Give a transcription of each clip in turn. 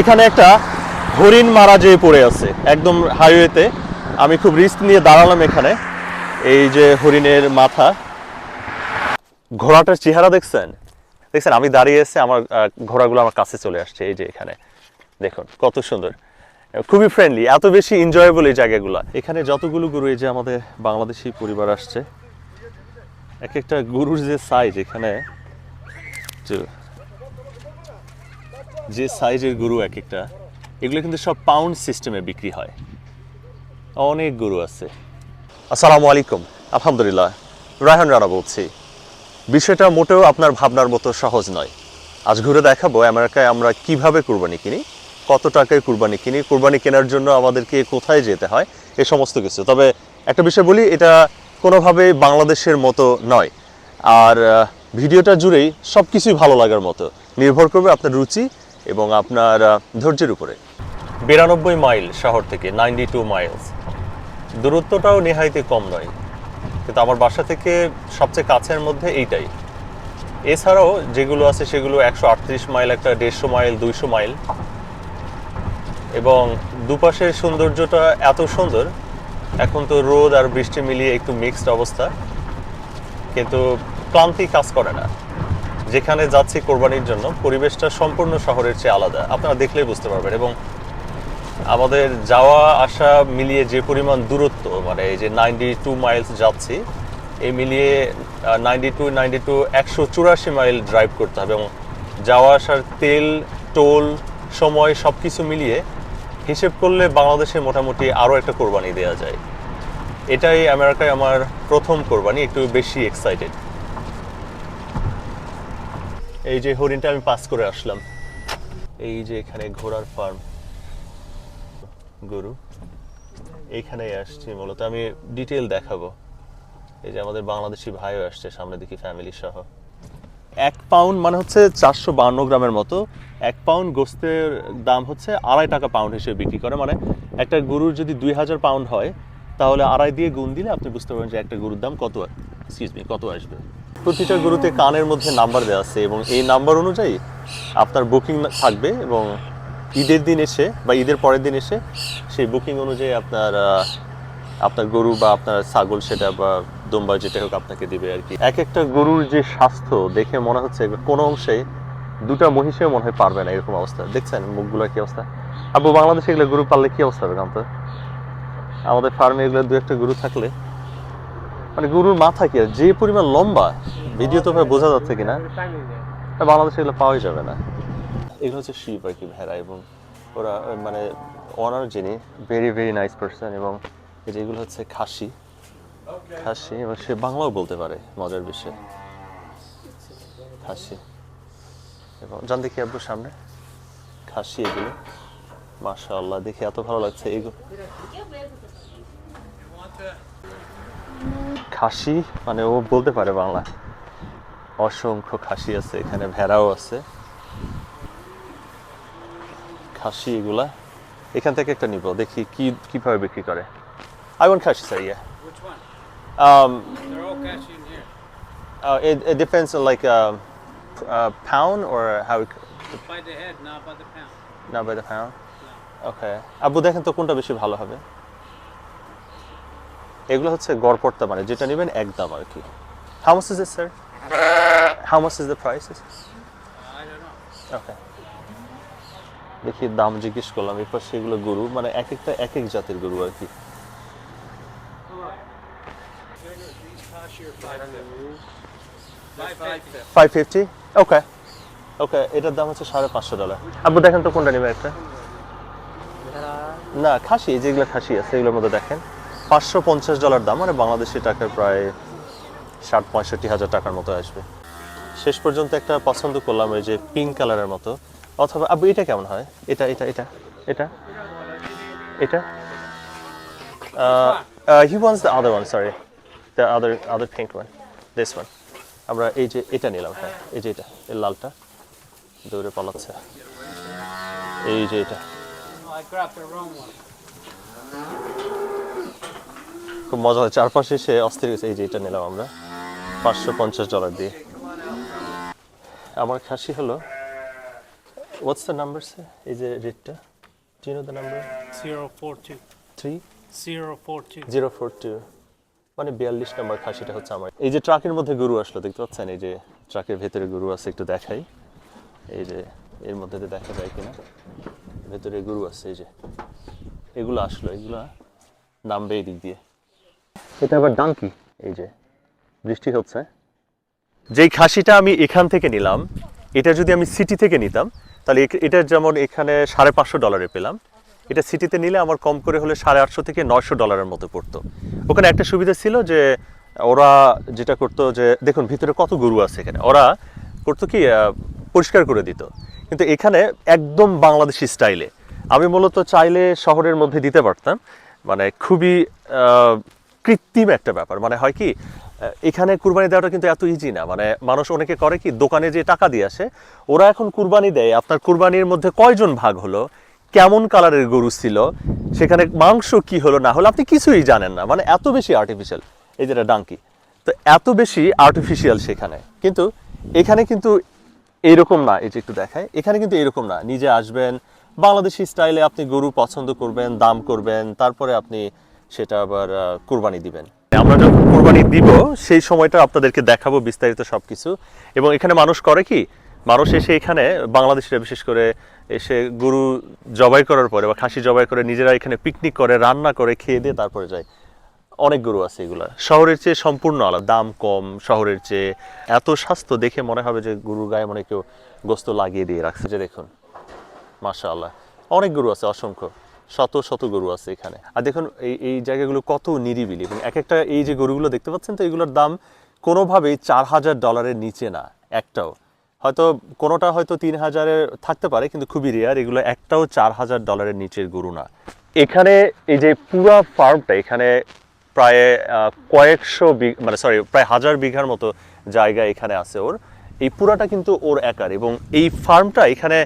এখানে একটা হরিণ মারা যেয়ে পড়ে আছে একদম হাইওয়েতে আমি খুব রিস্ক নিয়ে দাঁড়ালাম এখানে। এই যে হরিণের মাথা। ঘোড়াটার চেহারা দেখছেন? দেখছেন, আমি দাঁড়িয়ে এসে আমার ঘোড়াগুলো আমার কাছে চলে আসছে এই যে এখানে। দেখুন, কত সুন্দর। খুবই ফ্রেন্ডলি এত বেশি এনজয়েবল এই জায়গাগুলো। এখানে যতগুলো গরু, এই যে আমাদের বাংলাদেশি পরিবার আসছে, এক একটা গরুর যে সাইজ এখানে যে- সাইজের গরু এক একটা, এগুলো কিন্তু সব পাউন্ড সিস্টেমে বিক্রি হয়। অনেক গরু আছে। আসসালামু আলাইকুম। আলহামদুলিল্লাহ, রায়হান রানা বলছি। বিষয়টা মোটেও আপনার ভাবনার মতো সহজ নয়। আজ ঘুরে দেখাবো আমেরিকায় আমরা কীভাবে কুরবানি কিনি, কত টাকায় কুরবানি কিনি, কুরবানি কেনার জন্য আমাদেরকে কোথায় যেতে হয়, এ সমস্ত কিছু। তবে একটা বিষয় বলি, এটা কোনোভাবেই বাংলাদেশের মতো নয়। আর ভিডিওটা জুড়েই সব কিছুই ভালো লাগার মতো। নির্ভর করবে আপনার রুচি এবং আপনার ধৈর্যের উপরে। বিরানব্বই মাইল শহর থেকে নাইনটি টু মাইলস। দূরত্বটাও নেহাইতে কম নয়। কিন্তু আমার বাসা থেকে সবচেয়ে কাছের মধ্যে এইটাই। এছাড়াও যেগুলো আছে সেগুলো একশো আটত্রিশ মাইল, একটা দেড়শো মাইল, দুইশো মাইল। এবং দুপাশের সৌন্দর্যটা এত সুন্দর, এখন তো রোদ আর বৃষ্টি মিলিয়ে একটু মিক্সড অবস্থা। কিন্তু ক্লান্তি কাজ করে না। যেখানে যাচ্ছি কোরবানির জন্য, পরিবেশটা সম্পূর্ণ শহরের চেয়ে আলাদা। আপনারা দেখলেই বুঝতে পারবেন। এবং আমাদের যাওয়া, আসা মিলিয়ে যে পরিমাণ দূরত্ব মানে এই যে নাইনটি টু মাইলস যাচ্ছি এই মিলিয়ে নাইনটি টু নাইনটি টু, একশো চুরাশি মাইল ড্রাইভ করতে হবে। এবং যাওয়া, আসার তেল, টোল, সময় সব কিছু মিলিয়ে হিসেব করলে বাংলাদেশে মোটামুটি আরও একটা কোরবানি দেওয়া যায়। এটাই আমেরিকায় আমার প্রথম কোরবানি, একটু বেশি এক্সাইটেড এই যে হরিণটা আমি পাস করে আসলাম। এই যে এখানে ঘোড়ার ফার্ম। গরু এইখানেই আসছি মূলত। আমি ডিটেল দেখাবো। এই যে আমাদের বাংলাদেশি ভাইও আসছে, সামনে দেখি ফ্যামিলি সহ। এক পাউন্ড মানে হচ্ছে চারশো বান্ন গ্রামের মতো। এক পাউন্ড গোস্তের দাম হচ্ছে আড়াই টাকা পাউন্ড হিসেবে বিক্রি করে। মানে একটা গরুর যদি দুই হাজার পাউন্ড হয়, তাহলে আড়াই দিয়ে গুণ দিলে আপনি বুঝতে পারবেন যে একটা গরুর দাম কত এক্সকিউজ মি কত আসবে। প্রতিটা গরুতে কানের মধ্যে নাম্বার দেওয়া আছে এবং এই নাম্বার অনুযায়ী আপনার বুকিং থাকবে এবং ঈদের দিন এসে বা ঈদের পরের দিন এসে সেই বুকিং অনুযায়ী আপনার আপনার গরু বা আপনার ছাগল সেটা বা দোম্বা যেটা হোক আপনাকে দিবে আর কি। এক একটা গরুর যে স্বাস্থ্য দেখে মনে হচ্ছে কোনো অংশে দুটা মহিষেও মনে হয় পারবে না এরকম অবস্থা। দেখছেন মুখগুলোর কি অবস্থা? আবু বাংলাদেশে এগুলো গরু পাললে কি অবস্থা হবে আমাদের ফার্মে এগুলো দু একটা গরু থাকলে মানে গরুর মাথা কি আর? যে পরিমাণ লম্বা ভিডিও তো ভাই বোঝা যাচ্ছে কিনা বাংলাদেশে এগুলো পাওয়াই যাবে না। এগুলো হচ্ছে শিপ আর কি ভেড়া এবং ওরা মানে ওনার যিনি ভেরি ভেরি নাইস পার্সন এবং এই যে এগুলো হচ্ছে খাসি। খাসি এবং সে বাংলাও বলতে পারে মজার বিষয়। খাসি। এবং জান দেখি আব্বুর সামনে? খাসি এগুলো। মাশা আল্লাহ দেখে এত ভালো লাগছে। এগুলো খাসি মানে ও বলতে পারে বাংলা। অসংখ্য খাসি আছে এখানে ভেড়াও আছে। খাসি এগুলা। এখান থেকে একটা নিব দেখি কি কীভাবে বিক্রি করে। আই খাসি চাই ইয়ে। ডিফেন্স লাইক ফাউন ওর হাউ না ওকে আবু দেখেন তো কোনটা বেশি ভালো হবে। এগুলো হচ্ছে গড়পড়তা মানে যেটা নেবেন একদম আর কি। How much is it sir how much is the price. Okay দেখি, দাম জিজ্ঞেস করলাম, এরপর সেগুলো গরু মানে এক একটা এক এক জাতের গরু আর কি. ফাইভ ফিফটি ওকে ওকে এটার দাম হচ্ছে সাড়ে পাঁচশো ডলার আব্বু, দেখেন তো কোনটা নেবে একটা। না, খাসি, যেগুলো খাসি আছে, এগুলোর মধ্যে দেখেন। পাঁচশো পঞ্চাশ ডলার দাম মানে বাংলাদেশি টাকার প্রায় ষাট পঁয়ষট্টি হাজার টাকার মতো আসবে। শেষ পর্যন্ত একটা পছন্দ করলাম ওই যে পিঙ্ক কালারের মতো। অথবা, আব্বু, এটা কেমন হয়? এটা এটা এটা এটা এটা। He wants the other one sorry the other other pink one this one আমরা এই যে এটা নিলাম হ্যাঁ এই যে এটা, এই লালটা। দৌড়ে পালাচ্ছে। এই যে এটা। খুব মজা হয় চারপাশে সে অস্থির গেছে এই যে এটা নিলাম আমরা। পাঁচশো পঞ্চাশ ডলার দিয়ে। আমার খাসি হলো হোয়াটস দ্য নাম্বার স্যার এই যে রেটটা no the number Zero four two. Three Zero four two. Zero four two মানে বিয়াল্লিশ নম্বর খাসিটা হচ্ছে আমার। এই যে ট্রাকের মধ্যে গরু আসলো দেখতে পাচ্ছেন? এই যে ট্রাকের ভেতরে গরু আছে একটু দেখাই। এই যে এর মধ্যে দেখা যায় কিনা? ভেতরে গরু আছে এই যে। এগুলো আসলো এগুলো নামবে এই দিক দিয়ে। এটা আবার ডাঙ্কি এই যে, বৃষ্টি হচ্ছে। যেই খাসিটা আমি এখান থেকে নিলাম, এটা যদি আমি সিটি থেকে নিতাম, তাহলে এটা যেমন এখানে সাড়ে পাঁচশো ডলারে পেলাম, এটা সিটিতে নিলে আমার কম করে হলে সাড়ে আটশো থেকে নয়শো ডলারের মতো পড়তো। ওখানে একটা সুবিধা ছিল যে, ওরা যেটা করতো যে, দেখুন ভিতরে কত গরু আছে এখানে। ওরা করতো কি পরিষ্কার করে দিত। কিন্তু এখানে একদম বাংলাদেশি স্টাইলে আমি মূলত চাইলে শহরের মধ্যে দিতে পারতাম। মানে খুবই কৃত্রিম একটা ব্যাপার। মানে হয় কি এখানে কুরবানি দেওয়াটা কিন্তু এত ইজি না। মানে মানুষ অনেকে করে কি, দোকানে যে টাকা দিয়ে আসে, ওরা এখন কুরবানি দেয়। আপনার কুরবানির মধ্যে কয়জন ভাগ হলো, কেমন কালারের গরু ছিল, সেখানে মাংস কি হলো, না হলো, আপনি কিছুই জানেন না। মানে এত বেশি আর্টিফিশিয়াল এই যেটা ডাঙ্কি তো এত বেশি আর্টিফিশিয়াল সেখানে। কিন্তু এখানে কিন্তু এইরকম না যে একটু দেখায় এখানে কিন্তু এরকম না। নিজে আসবেন, বাংলাদেশি স্টাইলে আপনি গরু পছন্দ করবেন, দাম করবেন, তারপরে আপনি সেটা আবার কুরবানি দিবেন। আমরা যখন কোরবানি দিব, সেই সময়টা আপনাদেরকে দেখাবো বিস্তারিত সবকিছু। এবং এখানে মানুষ করে কি? মানুষ এসে এখানে বাংলাদেশিরা, বিশেষ করে এসে গরু জবাই করার পরে বা খাসি জবাই করে নিজেরা এখানে পিকনিক করে, রান্না করে, খেয়ে দিয়ে তারপরে যায়। অনেক গরু আছে এগুলা। শহরের চেয়ে সম্পূর্ণ আলাদা, দাম কম, শহরের চেয়ে এত স্বাস্থ্য দেখে মনে হবে যে গরুর গায়ে মনে কেউ গোস্ত লাগিয়ে দিয়ে রাখছে। যে দেখুন, মাশাআল্লাহ, অনেক গরু আছে, অসংখ্য। শত শত গরু আছে এখানে। আর দেখুন, এই এই জায়গাগুলো কত নিরিবিলি। এবং এক একটা এই যে গরুগুলো দেখতে পাচ্ছেন তো, এগুলোর দাম কোনোভাবেই চার হাজার ডলারের নিচে না, একটাও। হয়তো কোনোটা হয়তো তিন হাজারের থাকতে পারে, কিন্তু খুবই রেয়ার এগুলো একটাও চার হাজার ডলারের নিচের গরু না। এখানে এই যে পুরা ফার্মটা, এখানে প্রায় কয়েকশো মানে সরি প্রায় হাজার বিঘার মতো জায়গা এখানে আছে ওর। এই পুরাটা কিন্তু ওর একার এবং এই ফার্মটা এখানে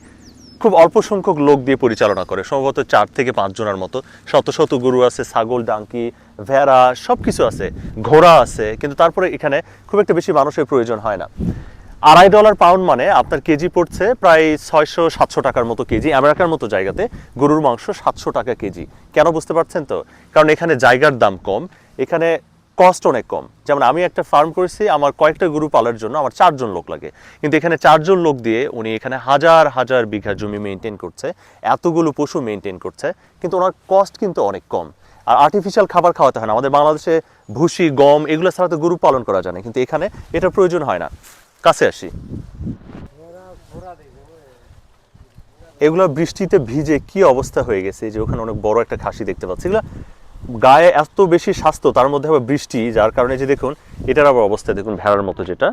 খুব অল্প সংখ্যক লোক দিয়ে পরিচালনা করে। সম্ভবত চার থেকে পাঁচ জনের মতো। শত শত গরু আছে, ছাগল, ডাঙ্কি, ভেড়া সব কিছু আছে। ঘোড়া আছে, কিন্তু তারপরে এখানে খুব একটা বেশি মানুষের প্রয়োজন হয় না। আড়াই ডলার পাউন্ড মানে আপনার কেজি পড়ছে প্রায় ছয়শো সাতশো টাকার মতো কেজি, আমেরিকার মতো জায়গাতে। গরুর মাংস সাতশো টাকা কেজি। কেন বুঝতে পারছেন তো? কারণ এখানে জায়গার দাম কম। এখানে কস্ট অনেক কম। যেমন আমি একটা ফার্ম করেছি, আমার কয়েকটা গরু পালার জন্য আমার চারজন লোক লাগে। কিন্তু এখানে চারজন লোক দিয়ে উনি এখানে হাজার হাজার বিঘা জমি মেনটেন করছে, এতগুলো পশু মেনটেন করছে, কিন্তু ওনার কস্ট কিন্তু অনেক কম। আর আর্টিফিশিয়াল খাবার খাওয়াতে হয় না। আমাদের বাংলাদেশে ভুসি, গম এগুলো ছাড়া তো গরু পালন করা যায় না। কিন্তু এখানে এটা প্রয়োজন হয় না। কাছে আসি। এগুলো বৃষ্টিতে ভিজে কি অবস্থা হয়ে গেছে? যে ওখানে অনেক বড় একটা খাসি দেখতে পাচ্ছি। এগুলো গায়ে এত বেশি স্বাস্থ্য, তার মধ্যে আবার বৃষ্টি, যার কারণে যে দেখুন, এটার আবার অবস্থা, দেখুন, ভেড়ার মতো যেটা।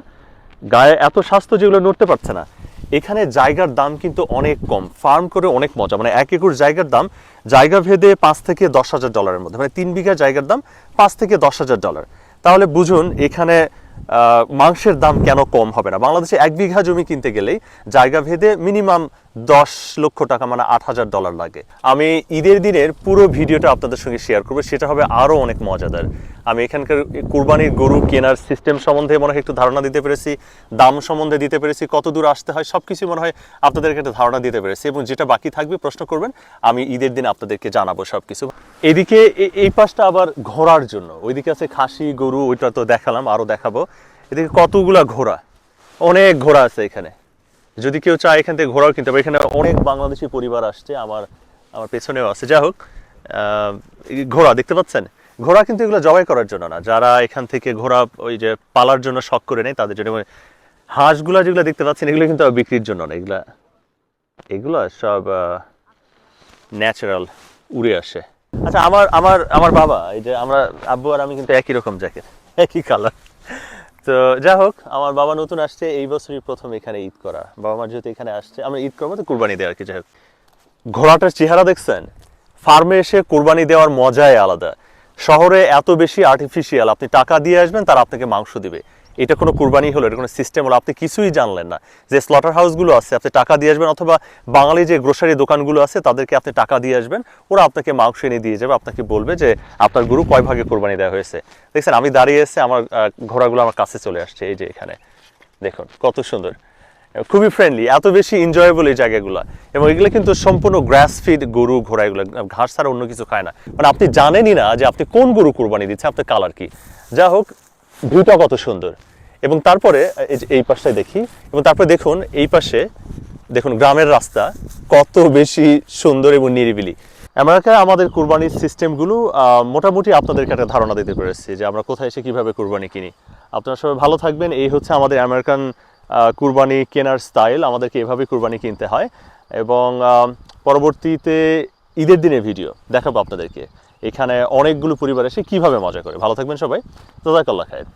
গায়ে এত স্বাস্থ্য যেগুলো নড়তে পারছে না। এখানে জায়গার দাম কিন্তু অনেক কম, ফার্ম করে অনেক মজা মানে এক একর জায়গার দাম জায়গা ভেদে পাঁচ থেকে দশ হাজার ডলারের মধ্যে মানে তিন বিঘা জায়গার দাম পাঁচ থেকে দশ হাজার ডলার। তাহলে বুঝুন, এখানে মাংসের দাম কেন কম হবে না? বাংলাদেশে এক বিঘা জমি কিনতে গেলেই জায়গা ভেদে মিনিমাম দশ লক্ষ টাকা মানে আট হাজার ডলার লাগে। আমি ঈদের দিনের পুরো ভিডিওটা আপনাদের সঙ্গে শেয়ার করব, সেটা হবে আরও অনেক মজাদার। আমি এখানকার কুরবানির গরু কেনার সিস্টেম সম্বন্ধে মনে হয় একটু ধারণা দিতে পেরেছি, দাম সম্বন্ধে দিতে পেরেছি, কত দূর আসতে হয় সব কিছু মনে হয় আপনাদেরকে একটা ধারণা দিতে পেরেছি, এবং যেটা বাকি থাকবে প্রশ্ন করবেন, আমি ঈদের দিন আপনাদেরকে জানাব সব কিছু এদিকে এই পাশটা আবার ঘোরার জন্য। ওইদিকে আছে খাসি, গরু, ওইটা তো দেখালাম আরও দেখাবো। এদিকে কতগুলা ঘোড়া? অনেক ঘোড়া আছে এখানে। যদি কেউ চায় এখান থেকে ঘোড়াও কিনতে পারে। এখানে অনেক বাংলাদেশি পরিবার আসছে, আমার আমার পেছনেও আছে। যাই হোক ঘোড়া দেখতে পাচ্ছেন? ঘোড়া কিন্তু এগুলো জবাই করার জন্য না। যারা এখান থেকে ঘোড়া ওই যে পালার জন্য শখ করে নেয়, তাদের জন্য হাঁসগুলা যেগুলো দেখতে পাচ্ছেন, এগুলো কিন্তু বিক্রির জন্য না। এগুলা এগুলো সব ন্যাচারাল উড়ে আসে। আচ্ছা আমার আমার আমার বাবা, এই যে আমরা আব্বু আর আমি কিন্তু একই রকম জ্যাকেট একই কালার তো যা হোক, আমার বাবা নতুন আসছে, এই বছরই প্রথম এখানে ঈদ করা। বাবা মার যেহেতু এখানে আসছে, আমরা ঈদ করব তো কুরবানি দেওয়া আর কি, যাই হোক। ঘোড়াটার চেহারা দেখছেন? ফার্মে এসে কোরবানি দেওয়ার মজাই আলাদা। শহরে এত বেশি আর্টিফিশিয়াল আপনি টাকা দিয়ে আসবেন, তারা আপনাকে মাংস দিবে। এটা কোনো কুরবানি হলো, এটা কোনো সিস্টেম হলো, আপনি কিছুই জানলেন না। যে স্লটার হাউসগুলো আছে, আপনি টাকা দিয়ে আসবেন, অথবা বাঙালি যে গ্রোসারি দোকানগুলো আছে, তাদেরকে আপনি টাকা দিয়ে আসবেন, ওরা আপনাকে মাংস এনে দিয়ে যাবে, আপনাকে বলবে যে আপনার গরু কয় ভাগে কোরবানি দেওয়া হয়েছে। দেখছেন, আমি দাঁড়িয়ে এসে আমার ঘোড়াগুলো আমার কাছে চলে আসছে, এই যে এখানে। দেখুন, কত সুন্দর। খুবই ফ্রেন্ডলি এত বেশি এনজয়েবল এই জায়গাগুলো। এবং এগুলো কিন্তু সম্পূর্ণ গ্রাস ফিড গরু, ঘোড়া, এগুলো, ঘাস ছাড়া অন্য কিছু খায় না। মানে আপনি জানেনই না যে আপনি কোন গরু কোরবানি দিচ্ছে, আপনার কালার কি। যা হোক ভিউটা কত সুন্দর। এবং তারপরে, এই পাশটায় দেখি, এবং তারপরে দেখুন, এই পাশে, দেখুন গ্রামের রাস্তা কত বেশি সুন্দর এবং নিরিবিলি। আমেরিকায় আমাদের কুরবানির সিস্টেমগুলো মোটামুটি আপনাদেরকে একটা ধারণা দিতে পেরেছি যে আমরা কোথায় এসে কীভাবে কুরবানি কিনি। আপনারা সবাই ভালো থাকবেন। এই হচ্ছে আমাদের আমেরিকান কুরবানি কেনার স্টাইল আমাদেরকে এভাবে কুরবানি কিনতে হয়। এবং পরবর্তীতে ঈদের দিনের ভিডিও দেখাবো আপনাদেরকে। এখানে অনেকগুলো পরিবার এসে কীভাবে মজা করে। ভালো থাকবেন সবাই। জাজাকাল্লাহ খায়ের